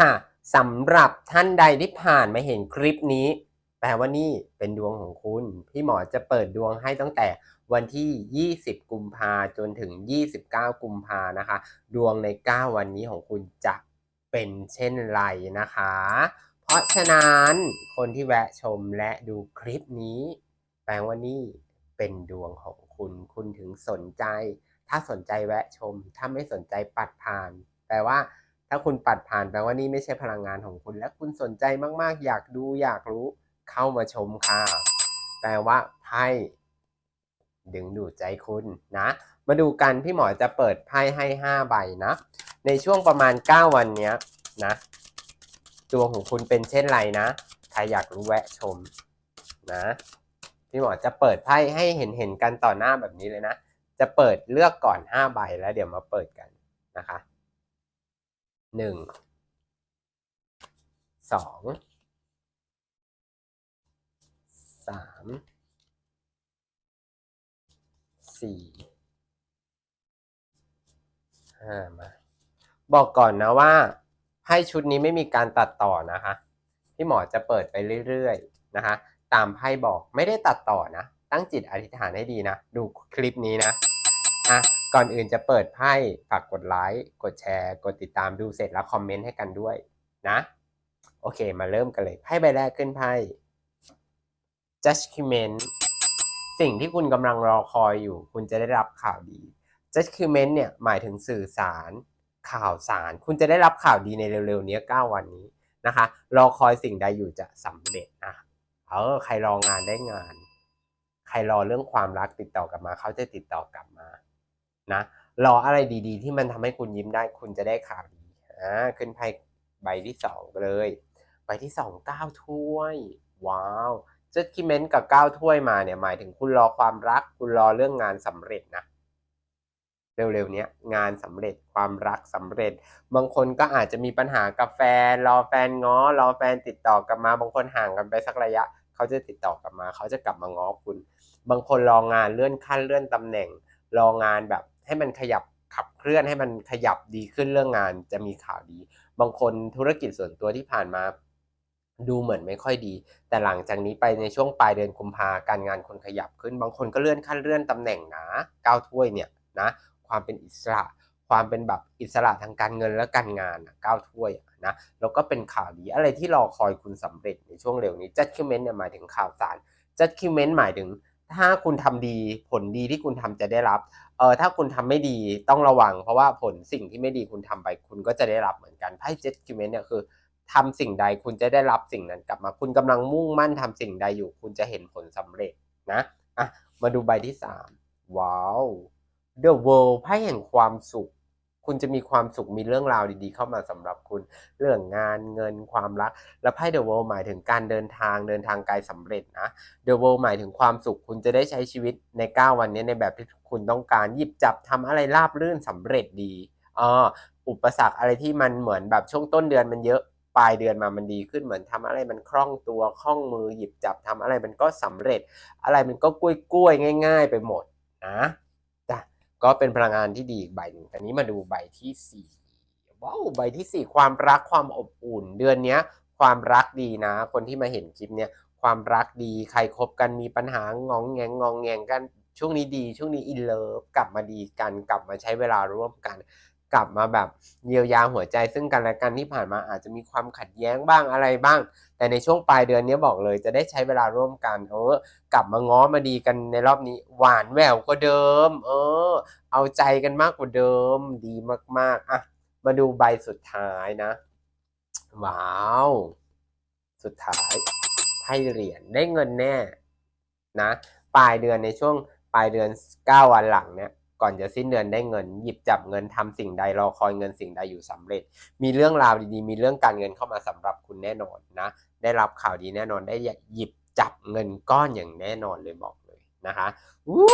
ค่ะสำหรับท่านใดที่ผ่านมาเห็นคลิปนี้ แปลว่านี่เป็นดวงของคุณ พี่หมอจะเปิดดวงให้ตั้งแต่วันที่ 20 กุมภาจนถึง 29 กุมภานะคะ ดวงใน 9 วันนี้ของคุณจะเป็นเช่นไรนะคะ เพราะฉะนั้นคนที่แวะชมและดูคลิปนี้ แปลว่านี่เป็นดวงของคุณ คุณถึงสนใจ ถ้าสนใจแวะชม ถ้าไม่สนใจปัดผ่าน แปลว่า ถ้าคุณปัดผ่านแปลว่านี่ไม่ใช่พลังงานของคุณ และคุณสนใจมากๆ อยากดูอยากรู้เข้ามาชมค่ะ แปลว่าไพ่ดึงดูดใจคุณนะ มาดูกันพี่หมอจะเปิดไพ่ให้ 5 ใบนะ ในช่วงประมาณ 9 วันเนี้ยนะดวงของคุณเป็นเช่นไรนะใครอยากรู้แวะชมนะพี่หมอจะเปิดไพ่ให้เห็นเห็นกันต่อหน้าแบบนี้เลยนะ จะเปิดเลือกก่อน 5 ใบแล้วเดี๋ยวมาเปิดกันนะคะ หนึ่งสองสามสี่ห้ามาบอกก่อนนะว่าไพ่ชุดนี้ไม่มีการตัดต่อนะคะพี่หมอจะเปิดไปเรื่อยๆนะคะ ตามไพ่บอกไม่ได้ตัดต่อนะ ตั้งจิตอธิษฐานให้ดีนะ ดูคลิปนี้นะอะ ก่อนอื่นจะเปิดไพ่ฝากกดไลค์กดแชร์ กดติดตามดูเสร็จแล้วคอมเมนต์ให้กันด้วยนะ โอเคมาเริ่มกันเลยไพ่ใบแรกขึ้นไพ่ judgment สิ่งที่คุณกำลังรอคอยอยู่ คุณจะได้รับข่าวดี judgment เนี่ยหมายถึงสื่อสาร ข่าวสาร คุณจะได้รับข่าวดีในเร็วๆนี้9วันนี้นะคะรอคอยสิ่งใดอยู่จะสำเร็จนะเออใครรองานได้งาน ใครรอเรื่องความรักติดต่อกลับมา เขาจะติดต่อกลับมา นะรออะไรดีๆ ที่มันทำให้คุณยิ้มได้คุณจะได้ข่าวดีอ่าขึ้นไพ่ใบที่สองเลยใบที่สองเก้าถ้วย ว้าวเจ็ดคิเมนกับเก้าถ้วยมาเนี่ยหมายถึงคุณรอความรัก คุณรอเรื่องงานสำเร็จนะเร็วๆเนี้ยงานสำเร็จความรักสำเร็จ บางคนก็อาจจะมีปัญหากับแฟน รอแฟนง้อ รอแฟนติดต่อกลับมา บางคนห่างกันไปสักระยะ เขาจะติดต่อกลับมา เขาจะกลับมาง้อคุณ บางคนรองานเลื่อนขั้นเลื่อนตำแหน่ง รองานแบบ ให้มันขยับขับเคลื่อนให้มันขยับดีขึ้นเรื่องงานจะมีข่าวดี บางคนธุรกิจส่วนตัวที่ผ่านมา ดูเหมือนไม่ค่อยดี แต่หลังจากนี้ไปในช่วงปลายเดือนกุมภาการงานคนขยับขึ้น บางคนก็เลื่อนขั้นเลื่อนตำแหน่งนะก้าวถ้วยเนี่ยนะความเป็นอิสระความเป็นแบบอิสระทางการเงินและการงานก้าวถ้วยนะแล้วก็เป็นข่าวดีอะไรที่รอคอยคุณสำเร็จในช่วงเร็วนี้ judgment เนี่ยหมายถึงข่าวสาร judgment หมายถึง ถ้าคุณทำดีผลดีที่คุณทำจะได้รับเออถ้าคุณทำไม่ดีต้องระวัง เพราะว่าผลสิ่งที่ไม่ดีคุณทำไป คุณก็จะได้รับเหมือนกันไพ่ judgment เนี่ยคือทำสิ่งใดคุณจะได้รับสิ่งนั้นกลับมา คุณกำลังมุ่งมั่นทำสิ่งใดอยู่ คุณจะเห็นผลสำเร็จนะอะมาดูใบที่สามว้าว The World ไพ่แห่งความสุข คุณจะมีความสุขมีเรื่องราวดีๆ เข้ามาสำหรับคุณเรื่องงานเงินความรัก และไพ่ The World หมายถึงการเดินทางเดินทางไกลสำเร็จนะ The World หมายถึงความสุขคุณจะได้ใช้ชีวิตใน 9 วันนี้ในแบบที่คุณต้องการหยิบจับทำอะไรราบรื่นสำเร็จดีอ๋ออุปสรรคอะไรที่มันเหมือนแบบช่วงต้นเดือนมันเยอะปลายเดือนมามันดีขึ้นเหมือนทำอะไรมันคล่องตัวคล่องมือหยิบจับทำอะไรมันก็สำเร็จ อะไรมันก็กล้วยๆง่าย ๆ ไปหมดนะ ก็เป็นพลังงานที่ดีอีกใบหนึ่งอันนี้มาดูใบที่สี่ว้าวใบที่สี่ความรักความอบอุ่น เดือนเนี้ยความรักดีนะ คนที่มาเห็นคลิปเนี้ยความรักดีใครคบกันมีปัญหางองแงงงองแงงกันช่วงนี้ดี ช่วงนี้อินเลิฟกลับมาดีกันกลับมาใช้เวลาร่วมกัน กลับมาแบบเยียวยาหัวใจ ซึ่งกันและกันที่ผ่านมาอาจจะมีความขัดแย้งบ้างอะไรบ้าง แต่ในช่วงปลายเดือนนี้บอกเลยจะได้ใช้เวลาร่วมกันเออกลับมาง้อมาดีกันในรอบนี้ หวานแหววกว่าเดิม เออ เอาใจกันมากกว่าเดิมดีมากๆอะมาดูใบสุดท้ายนะ ว้าว สุดท้ายไพ่เหรียญได้เงินแน่นะปลายเดือนในช่วงปลายเดือน 9 วันหลังเนี่ย ก่อนจะสิ้นเดือนได้เงิน หยิบจับเงินทำสิ่งใดรอคอยเงินสิ่งใดอยู่สำเร็จ มีเรื่องราวดีๆ มีเรื่องการเงินเข้ามาสำหรับคุณแน่นอนนะ ได้รับข่าวดีแน่นอนได้หยิบจับเงินก้อนอย่างแน่นอนเลยบอกเลยนะคะวู้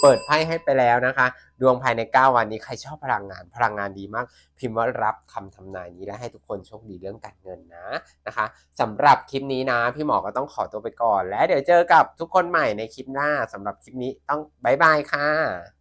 เปิดไพ่ให้ไปแล้วนะคะ ดวงภายใน 9 วันนี้ใครชอบพลังงาน พลังงานดีมาก พิมพ์ว่ารับคำทำนายนี้และให้ทุกคนโชคดีเรื่องการเงินนะนะคะสำหรับคลิปนี้นะ พี่หมอก็ต้องขอตัวไปก่อน และเดี๋ยวเจอกับทุกคนใหม่ในคลิปหน้าสำหรับคลิปนี้ต้องบายบายค่ะ